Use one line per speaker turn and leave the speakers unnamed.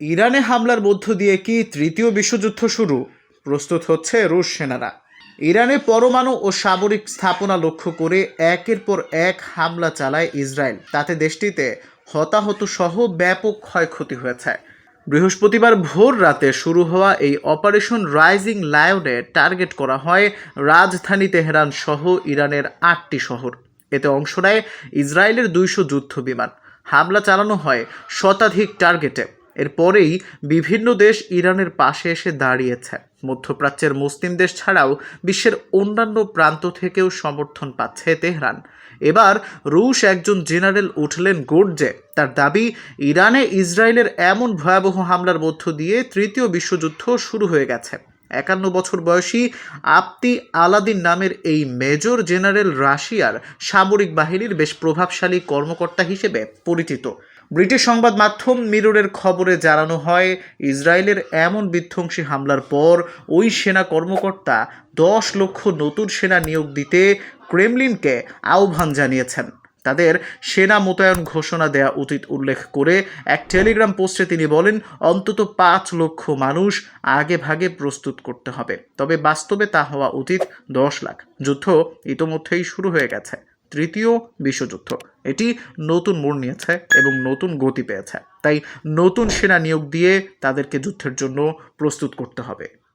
ইরানে হামলার মধ্য দিয়ে কি তৃতীয় বিশ্বযুদ্ধ শুরু? প্রস্তুত হচ্ছে রুশ সেনারা। ইরানে পরমাণু ও সামরিক স্থাপনা লক্ষ্য করে একের পর এক হামলা চালায় ইসরায়েল। তাতে দেশটিতে হতাহত সহ ব্যাপক ক্ষয়ক্ষতি হয়েছে। বৃহস্পতিবার ভোর রাতে শুরু হওয়া এই অপারেশন রাইজিং লায়নে টার্গেট করা হয় রাজধানী তেহরান সহ ইরানের আটটি শহর। এতে অংশ নেয় ইসরায়েলের দুইশো যুদ্ধ বিমান। হামলা চালানো হয় শতাধিক টার্গেটে। এরপরেই বিভিন্ন দেশ ইরানের পাশে এসে দাঁড়িয়েছে। মধ্যপ্রাচ্যের মুসলিম দেশ ছাড়াও বিশ্বের অন্যান্য প্রান্ত থেকেও সমর্থন পাচ্ছে তেহরান। এবার রুশ একজন জেনারেল উঠলেন গর্জে। তার দাবি, ইরানে ইসরায়েলের এমন ভয়াবহ হামলার মধ্য দিয়ে তৃতীয় বিশ্বযুদ্ধ শুরু হয়ে গেছে। একান্ন বছর বয়সী আপতি আলাদিন নামের এই মেজর জেনারেল রাশিয়ার সামরিক বাহিনীর বেশ প্রভাবশালী কর্মকর্তা হিসেবে পরিচিত। ব্রিটিশ সংবাদ মাধ্যম মিররের খবরে জানানো হয়, ইসরায়েলের এমন বিধ্বংসী হামলার পর ওই সেনা কর্মকর্তা দশ লক্ষ নতুন সেনা নিয়োগ দিতে ক্রেমলিনকে আহ্বান জানিয়েছেন। তাদের সেনা মোতায়েন ঘোষণা দেওয়া উচিত উল্লেখ করে এক টেলিগ্রাম পোস্টে তিনি বলেন, অন্তত পাঁচ লক্ষ মানুষ আগে ভাগে প্রস্তুত করতে হবে। তবে বাস্তবে তা হওয়া উচিত দশ লাখ। যুদ্ধ ইতোমধ্যেই শুরু হয়ে গেছে। তৃতীয় বিশ্বযুদ্ধ। এটি নতুন মোড় নিয়েছে এবং নতুন গতি পেয়েছে। তাই নতুন সেনা নিয়োগ দিয়ে তাদেরকে যুদ্ধের জন্য প্রস্তুত করতে হবে।